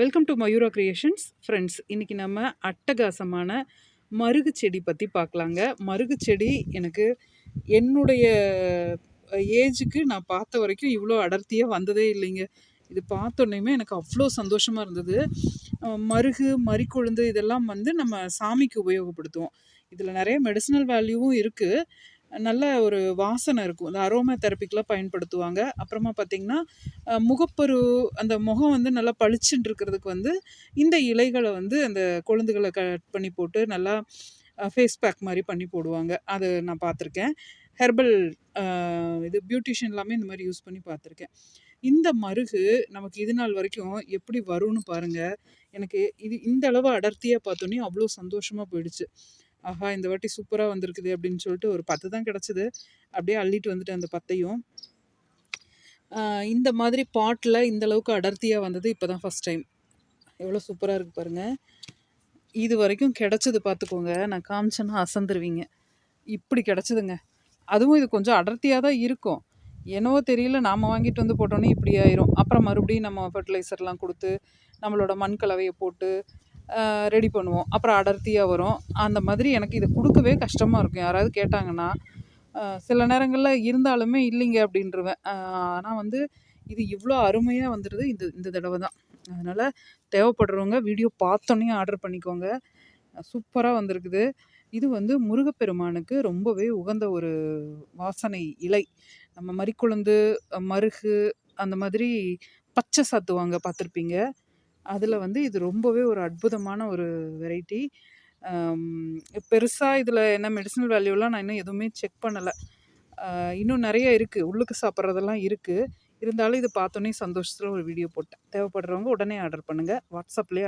Welcome to Mayura creations friends இன்றைக்கி நம்ம அட்டகாசமான மருகு செடி பற்றி பார்க்கலாங்க. மருகு செடி எனக்கு என்னுடைய ஏஜுக்கு நான் பார்த்த வரைக்கும் இவ்வளோ அடர்த்தியாக வந்ததே இல்லைங்க. இது பார்த்தோன்னே எனக்கு அவ்வளோ சந்தோஷமாக இருந்தது. மருகு மறிக்கொழுந்து இதெல்லாம் வந்து நம்ம சாமிக்கு உபயோகப்படுத்துவோம். இதில் நிறைய மெடிசினல் வேல்யூவும் இருக்குது நல்ல ஒரு வாசனை இருக்கும். இந்த அரோமா தெரப்பிக்கெலாம் பயன்படுத்துவாங்க. அப்புறமா பார்த்திங்கன்னா முகப்பரு அந்த முகம் வந்து நல்லா பளிச்சுட்டு இருக்கிறதுக்கு வந்து இந்த இலைகளை வந்து அந்த கொழுந்துகளை கட் பண்ணி போட்டு நல்லா ஃபேஸ் பேக் மாதிரி பண்ணி போடுவாங்க. அது நான் பார்த்துருக்கேன். ஹெர்பல் இது பியூட்டிஷியன் எல்லாமே இந்த மாதிரி யூஸ் பண்ணி பார்த்துருக்கேன். இந்த மருகு நமக்கு இது நாள் வரைக்கும் எப்படி வரும்னு பாருங்கள் எனக்கு இது இந்த அளவு அடர்த்தியாக பார்த்தோன்னே அவ்வளோ சந்தோஷமாக போயிடுச்சு. ஆஹா இந்த வாட்டி சூப்பராக வந்திருக்குது அப்படின்னு சொல்லிட்டு ஒரு பத்து தான் கிடச்சிது. அப்படியே அள்ளிட்டு வந்துட்டேன் அந்த பத்தையும். இந்த மாதிரி பாட்டில் இந்த அளவுக்கு அடர்த்தியாக வந்தது இப்போ தான் ஃபஸ்ட் டைம் எவ்வளோ சூப்பராக இருக்குது பாருங்கள் இது வரைக்கும் கிடச்சது பார்த்துக்கோங்க நான் காமிச்சேன்னா அசந்துருவீங்க. இப்படி கிடச்சிதுங்க. அதுவும் இது கொஞ்சம் அடர்த்தியாக தான் இருக்கும். என்னவோ தெரியல நாம் வாங்கிட்டு வந்து போட்டோன்னே இப்படி ஆயிரும். அப்புறம் மறுபடியும் நம்ம ஃபர்டிலைசர்லாம் கொடுத்து நம்மளோட மண் கலவையை போட்டு ரெடி பண்ணுவோம். அப்புறம் அடர்த்தியாக வரும். அந்த மாதிரி எனக்கு இதை கொடுக்கவே கஷ்டமாக இருக்கும். யாராவது கேட்டாங்கன்னா சில நேரங்களில் இருந்தாலுமே இல்லைங்க அப்படின்றவேன். ஆனால் வந்து இது இவ்வளோ அருமையாக வந்துடுது இந்த இந்த தடவை தான். அதனால் தேவைப்படுறவங்க வீடியோ பார்த்தோன்னே ஆர்டர் பண்ணிக்கோங்க. சூப்பராக வந்திருக்குது. இது வந்து முருகப்பெருமானுக்கு ரொம்பவே உகந்த ஒரு வாசனை இலை. நம்ம மறிக்குழுந்து மருகு அந்த மாதிரி பச்சை சாத்துவாங்க பார்த்துருப்பீங்க. அதில் வந்து இது ரொம்பவே ஒரு அற்புதமான ஒரு வெரைட்டி பெருசாக இதில் என்ன மெடிசனல் வேல்யூலாம் நான் இன்னும் எதுவுமே செக் பண்ணலை. இன்னும் நிறைய இருக்குது உள்ளுக்கு சாப்பிட்றதெல்லாம் இருக்குது இருந்தாலும் இது பார்த்தோன்னே சந்தோஷத்தில் ஒரு வீடியோ போட்டேன். தேவைப்படுறவங்க உடனே ஆர்டர் பண்ணுங்கள் வாட்ஸ்அப்லேயே